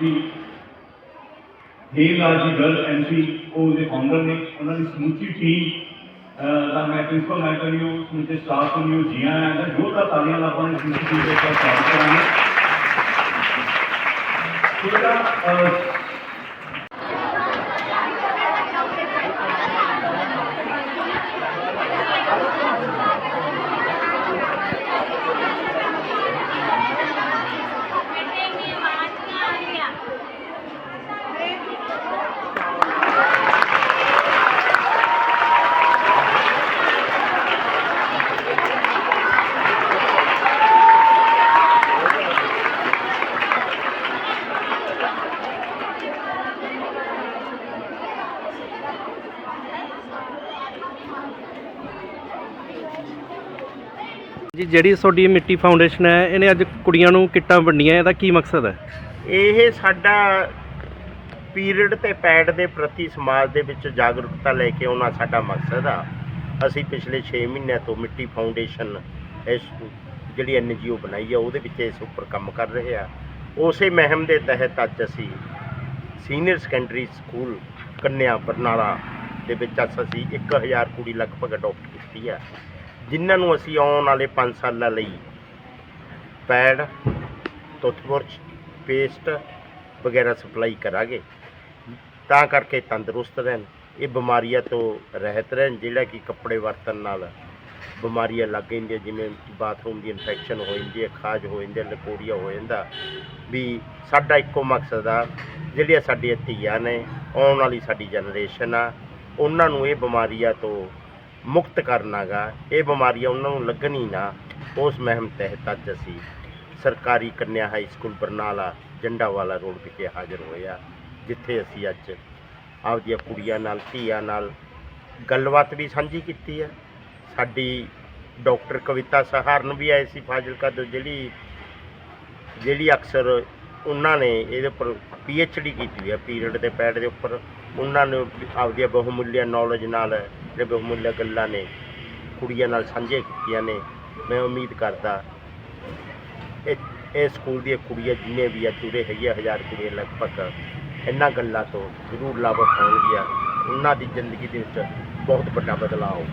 ਜੀ ਹੇਮਲਾਲ ਜੀ girl MC ਉਹ ਦੇ ਫਾਊਂਡਰ ਨੇ, ਉਹਨਾਂ ਦੀ ਸਮੁੱਚੀ ਟੀਮ ਦਾ ਮੈਂ ਪ੍ਰਿੰਸੀਪਲ ਮੈਂਟਰ ਨੂੰ ਸਮੁੱਚੇ ਸਟਾਫ ਨੂੰ ਜੀ ਆਇਆਂ ਦਾ ਜੋਰਦਾਰ ਤਾਲੀਆਂ ਨਾਲ ਆਪਾਂ ਇਸ ਇੰਸਟੀਚਿਊਟ ਦੇ ਸਵਾਗਤ ਕਰਾਂਗੇ। ਸੋ ਜੀ, ਜਿਹੜੀ ਤੁਹਾਡੀ ਮਿੱਟੀ ਫਾਊਂਡੇਸ਼ਨ ਹੈ, ਇਹਨੇ ਅੱਜ ਕੁੜੀਆਂ ਨੂੰ ਕਿੱਟਾਂ ਵੰਡੀਆਂ, ਇਹਦਾ ਕੀ ਮਕਸਦ ਹੈ? ਇਹ ਸਾਡਾ ਪੀਰੀਅਡ ਤੇ ਪੈਡ ਦੇ ਪ੍ਰਤੀ ਸਮਾਜ ਦੇ ਵਿੱਚ ਜਾਗਰੂਕਤਾ ਲੈ ਕੇ ਆਉਣਾ ਸਾਡਾ ਮਕਸਦ ਆ। ਅਸੀਂ ਪਿਛਲੇ 6 ਮਹੀਨਿਆਂ ਤੋਂ ਮਿੱਟੀ ਫਾਊਂਡੇਸ਼ਨ ਇਸ ਜਿਹੜੀ ਐਨਜੀਓ ਬਣਾਈ ਆ, ਉਹਦੇ ਵਿੱਚ ਇਸ ਉੱਪਰ ਕੰਮ ਕਰ ਰਹੇ ਆ। ਉਸੇ ਮਹਿਮ ਦੇ ਤਹਿਤ ਅੱਜ ਅਸੀਂ ਸੀਨੀਅਰ ਸੈਕੰਡਰੀ ਸਕੂਲ ਕੰਨਿਆ ਬਰਨਾਲਾ ਦੇ ਵਿੱਚ ਅੱਜ ਅਸੀਂ 1000 ਕੁੜੀ ਲਗਭਗ ਅਡਾਪਟ ਕੀਤੀ ਆ। ਜਿਨ੍ਹਾਂ ਨੂੰ ਅਸੀਂ ਆਉਣ ਵਾਲੇ 5 ਸਾਲਾਂ ਲਈ ਪੈਡ ਟੁੱਥਬਰਸ਼ ਪੇਸਟ ਵਗੈਰਾ ਸਪਲਾਈ ਕਰਾਂਗੇ। ਤਾਂ ਕਰਕੇ ਤੰਦਰੁਸਤ ਰਹਿਣ। ਇਹ ਬਿਮਾਰੀਆਂ ਤੋਂ ਰਹਿਤ ਰਹਿਣ, ਜਿਹੜਾ ਕਿ ਕੱਪੜੇ ਵਰਤਣ ਨਾਲ ਬਿਮਾਰੀਆਂ ਲੱਗ ਜਾਂਦੀਆਂ, ਜਿਵੇਂ ਬਾਥਰੂਮ ਦੀ ਇਨਫੈਕਸ਼ਨ ਹੋ ਜਾਂਦੀ ਹੈ, ਖਾਜ ਹੋ ਜਾਂਦੀ ਹੈ, ਲਕੋੜੀਆ ਹੋ ਜਾਂਦਾ। ਵੀ ਸਾਡਾ ਇੱਕੋ ਮਕਸਦ ਆ, ਜਿਹੜੀਆਂ ਸਾਡੀਆਂ ਧੀਆਂ ਨੇ, ਆਉਣ ਵਾਲੀ ਸਾਡੀ ਜਨਰੇਸ਼ਨ ਆ, ਉਹਨਾਂ ਨੂੰ ਇਹ ਬਿਮਾਰੀਆਂ ਤੋਂ ਮੁਕਤ ਕਰਨਾਗਾ ਇਹ ਬਿਮਾਰੀਆਂ ਉਹਨਾਂ ਨੂੰ ਲੱਗਣ ਹੀ ਨਾ, ਉਸ ਮਹਿਮ ਤਹਿਤ ਅੱਜ ਅਸੀਂ ਸਰਕਾਰੀ ਕੰਨਿਆ high school Barnala, Jandawala road ਵਿਖੇ ਹਾਜ਼ਰ ਹੋਏ ਆ, ਜਿੱਥੇ ਅਸੀਂ ਅੱਜ ਆਪਦੀਆਂ ਕੁੜੀਆਂ ਨਾਲ, ਧੀਆਂ ਨਾਲ ਗੱਲਬਾਤ ਵੀ ਸਾਂਝੀ ਕੀਤੀ ਹੈ ਸਾਡੀ ਡਾਕਟਰ ਕਵਿਤਾ ਸਹਾਰਨ ਵੀ ਆਏ ਸੀ ਫਾਜ਼ਿਲਕਾ ਤੋਂ, ਜਿਹੜੀ ਜਿਹੜੀ ਅਕਸਰ ਉਹਨਾਂ ਨੇ ਇਹਦੇ ਉੱਪਰ ਪੀ ਐਚ ਡੀ ਕੀਤੀ ਹੈ ਪੀਰੀਅਡ ਦੇ ਪੈਡ ਦੇ ਉੱਪਰ। ਉਹਨਾਂ ਨੇ ਆਪਦੀਆਂ ਬਹੁਮੁੱਲਿਆ ਨੌਲੇਜ ਨਾਲ ਜਿਹੜੇ ਬਹੁਮੁੱਲ ਗੱਲਾਂ ਨੇ ਕੁੜੀਆਂ ਨਾਲ ਸਾਂਝੇ ਕੀਤੀਆਂ ਨੇ ਮੈਂ ਉਮੀਦ ਕਰਦਾ ਇਹ ਇਹ ਸਕੂਲ ਦੀਆਂ ਕੁੜੀਆਂ ਜਿੰਨੇ ਵੀ ਆ ਚੁਰੇ ਹੈਗੇ ਆ, ਹਜ਼ਾਰ ਕੁੜੀਆਂ ਲਗਭਗ ਇਹਨਾਂ ਗੱਲਾਂ ਤੋਂ ਜ਼ਰੂਰ ਲਾਭ ਉਠਾਉਣਗੀਆਂ। ਉਹਨਾਂ ਦੀ ਜ਼ਿੰਦਗੀ ਦੇ ਵਿੱਚ ਬਹੁਤ ਵੱਡਾ ਬਦਲਾਅ ਆਊ